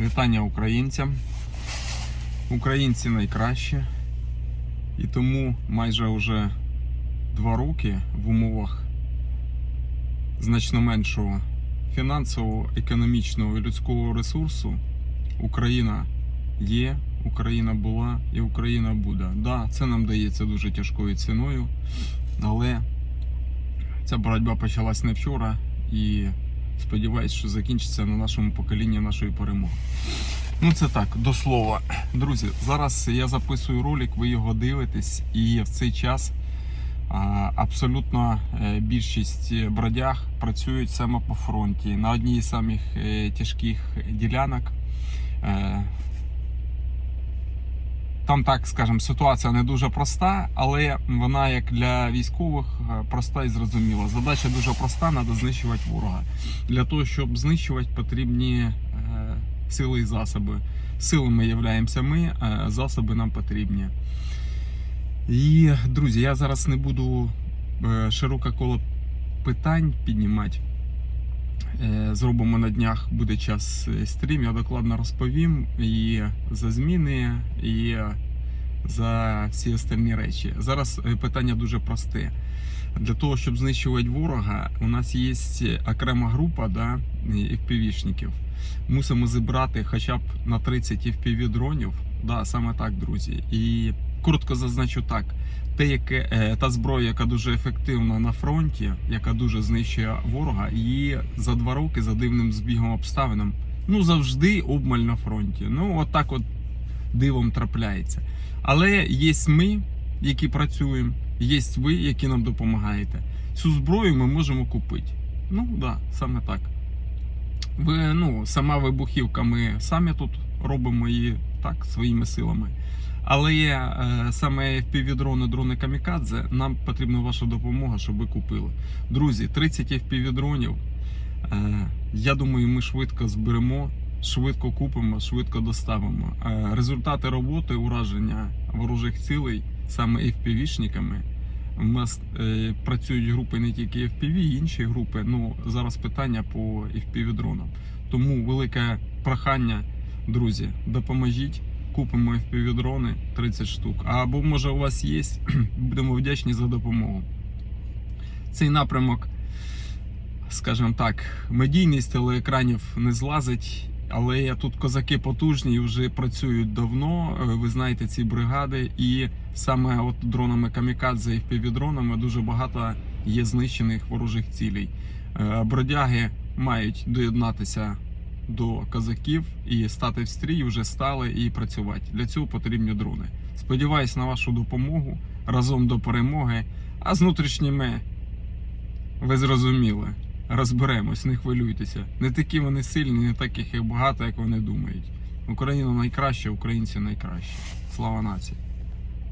Вітання українцям. Українці найкраще. І тому майже вже два роки в умовах значно меншого фінансового, економічного і людського ресурсу Україна є, Україна була і Україна буде. Да, це нам дається дуже тяжкою ціною, але ця боротьба почалась не вчора і сподіваюсь, що закінчиться на нашому поколінні нашої перемоги. Ну це так, до слова. Друзі, зараз я записую ролик, ви його дивитесь, і в цей час абсолютно е, більшість бродяг працюють саме по фронті на одній з самих е, тяжких ділянок. Там, так скажемо, ситуація не дуже проста, але вона як для військових е, проста і зрозуміла. Задача дуже проста, треба знищувати ворога. Для того, щоб знищувати, потрібні е, сили і засоби. Силами являємося ми, е, засоби нам потрібні. І, друзі, я зараз не буду е, широке коло питань піднімати. Зробимо на днях буде час стрім, я докладно розповім і за зміни, і за всі остальні речі. Зараз е, питання дуже просте. Для того, щоб знищувати ворога, у нас є окрема група да, FPV-шників. Мусимо зібрати хоча б на 30 FPV дронів. Да, саме так, друзі. І коротко зазначу так: те, яке е, та зброя, яка дуже ефективна на фронті, яка дуже знищує ворога, її за два роки за дивним збігом обставинам. Ну завжди обмаль на фронті. Ну, отак от дивом трапляється. Але є ми, які працюємо, є ви, які нам допомагаєте. Цю зброю ми можемо купити. Ну так, да, саме так. Ви, ну, сама вибухівка, ми самі тут робимо її так своїми силами. Але е, саме FPV-дрони, дрони Камікадзе, нам потрібна ваша допомога, щоб ви купили. Друзі, 30 FPV-дронів. Е, я думаю, ми швидко зберемо, швидко купимо, швидко доставимо. Е, результати роботи ураження ворожих цілей саме FPV-шниками. У нас е, працюють групи не тільки FPV, інші групи. Ну зараз питання по FPV-дронам. Тому велике прохання, друзі, допоможіть. Купимо FPV-дрони 30 штук. Або може у вас є, будемо вдячні за допомогу. Цей напрямок, скажімо так, медійність телеекранів не злазить. Але тут козаки потужні вже працюють давно. Е, Ви знаєте ці бригади, і саме от дронами камікадзе і впівдронами дуже багато є знищених ворожих цілей. Е, Бродяги мають доєднатися до козаків і стати в стрій, вже стали і працювати. Для цього потрібні дрони. Сподіваюсь на вашу допомогу разом до перемоги. А з внутрішніми ви зрозуміли. Розберемось, не хвилюйтеся. Не такі вони сильні, не таких і багато, як вони думають. Україна найкраща, українці найкращі. Слава нації!